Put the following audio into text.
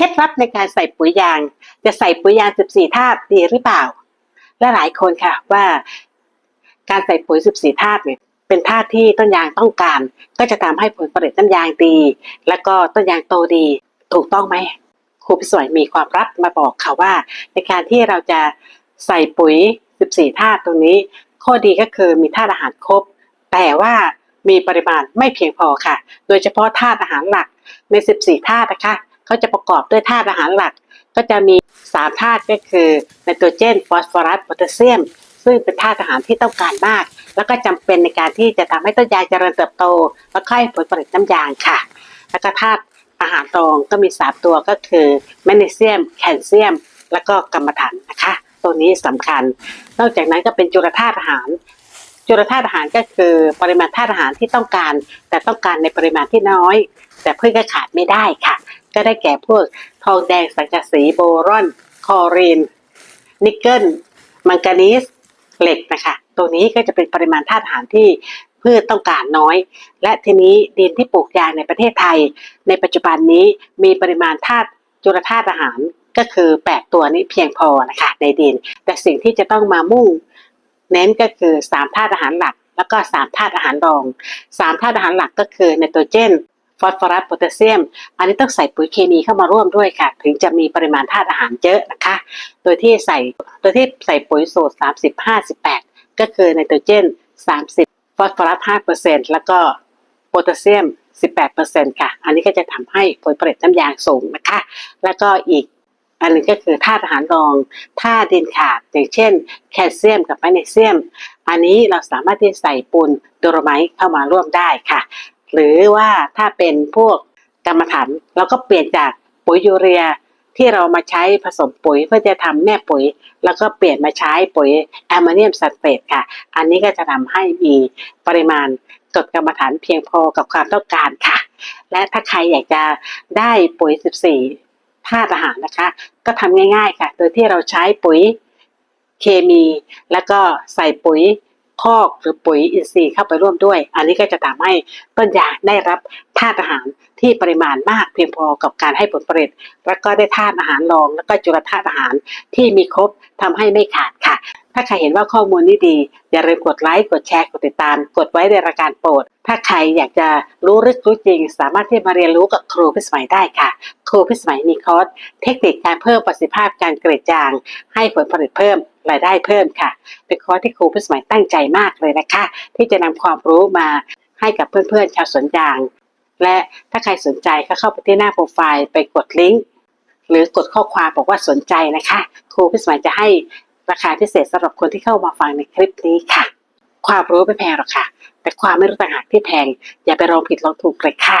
เคล็ดลับในการใส่ปุ๋ยยาง จะใส่ปุ๋ยยาง 14 ธาตุดีหรือเปล่า และหลายคนค่ะว่า การใส่ปุ๋ย 14 ธาตุเนี่ยเป็นธาตุที่ต้นยางต้องการ ก็จะทำให้ผลผลิตต้นยางดี แล้วก็ต้นยางโตดีถูกต้องไหมครูพิสวยมีความลับมาบอกค่ะว่า ในการที่เราจะใส่ปุ๋ย 14 ธาตุตรงนี้ ข้อดีก็คือมีธาตุอาหารครบ แต่ว่ามีปริมาณไม่เพียงพอค่ะ โดยเฉพาะธาตุอาหารหลักใน 14 ธาตุนะคะ เขาจะประกอบด้วยธาตุอาหารหลัก ก็จะมี3ธาตุก็คือไนโตรเจน ฟอสฟอรัสโพแทสเซียม ซึ่งเป็นธาตุอาหารที่ต้องการมาก แล้วก็จำเป็นในการที่จะทำให้ต้นยางเจริญเติบโต และค่อยผลผลิตน้ำยางค่ะ แล้วก็ธาตุอาหารรองก็มี3ตัวก็คือแมกนีเซียม แคลเซียม แล้วก็กรรมฐานนะคะ ตัวนี้สำคัญ นอกจากนั้นก็เป็นจุลธาตุอาหารจุลธาตุอาหารก็คือปริมาณธาตุอาหารที่ต้องการ แต่ต้องการในปริมาณที่น้อย แต่พืชก็ขาดไม่ได้ค่ะ ก็ได้แก่พวกทองแดงสังกะสีโบรอน คอรีน นิกเกิล มังกานีสเหล็กนะคะ ตัวนี้ก็จะเป็นปริมาณธาตุอาหารที่พืชต้องการน้อย และทีนี้ดินที่ปลูกยางในประเทศไทย ในปัจจุบันนี้มีปริมาณธาตุจุลธาตุอาหารก็คือ 8 ตัวนี้เพียงพอนะคะในดิน แต่สิ่งที่จะต้องมามุ่ง เน้นก็คือ3ธาตุอาหารหลัก แล้วก็3ธาตุอาหารรอง3ธาตุอาหารหลักก็คือไนโตรเจน ฟอสฟอรัสโพแทสเซียม อันนี้ต้องใส่ปุ๋ยเคมีเข้ามาร่วมด้วยค่ะ ถึงจะมีปริมาณธาตุอาหารเยอะนะคะ โดยที่ใส่โดยที่ใส่ปุ๋ยสูตร 30 58 ก็คือไนโตรเจน 30 ฟอสฟอรัส 5%แล้วก็โพแทสเซียม 18%ค่ะ อันนี้ก็จะทำให้ผลผลิตน้ำยางสูงนะคะ แล้วก็อีกอันหนึงก็คือธาตุอาหารรองธาตุดินขาดอย่างเช่น แคลเซียมกับแมกนีเซียม อันนี้เราสามารถที่ใส่ปูนโดโลไมต์เข้ามาร่วมได้ค่ะ หรือว่าถ้าเป็นพวกกรรมฐานเราก็เปลี่ยนจากปุ๋ยยูเรียที่เรามาใช้ผสมปุ๋ยเพื่อจะทำแม่ปุ๋ย แล้วก็เปลี่ยนมาใช้ปุ๋ยแอมโมเนียมซัลเฟตค่ะ อันนี้ก็จะทำให้มีปริมาณกรดกรรมฐานเพียงพอกับความต้องการค่ะ และถ้าใครอยากจะได้ปุ๋ย 14ธาตุอาหารนะคะ ก็ทำง่ายๆค่ะ โดยที่เราใช้ปุ๋ยเคมี แล้วก็ใส่ปุ๋ย คอกหรือปุ๋ยอินทรีย์เข้าไปร่วมด้วย อันนี้ก็จะทำให้ต้นยางได้รับธาตุอาหารที่ปริมาณมากเพียงพอกับการให้ผลผลิต แล้วก็ได้ธาตุอาหารรอง แล้วก็จุลธาตุอาหารที่มีครบทำให้ไม่ขาดค่ะ ถ้าใครเห็นว่าข้อมูลนี้ดี อย่าลืมกดไลค์ กดแชร์ กดติดตาม กดไว้ในรายการโปรด ถ้าใครอยากจะรู้ลึกรู้จริง สามารถที่มาเรียนรู้กับครูพิสมัยได้ค่ะ ครูพิสมัยมีคอร์สเทคนิคการเพิ่มประสิทธิภาพการเกรดยาง ให้ผลผลิตเพิ่ม รายได้เพิ่มค่ะ เป็นคอร์สที่ครูพิสมัยตั้งใจมากเลยนะคะ ที่จะนำความรู้มาให้กับเพื่อนๆชาวสวนยาง และถ้าใครสนใจก็เข้าไปที่หน้าโปรไฟล์ไปกดลิงก์หรือกดข้อความบอกว่าสนใจนะคะ ครูพิสมัยจะให้ราคาพิเศษสำหรับคนที่เข้ามาฟังในคลิปนี้ค่ะ ความรู้ไม่แพงหรอกค่ะ แต่ความไม่รู้ต่างหากที่แพง อย่าไปลองผิดลองถูกเลยค่ะ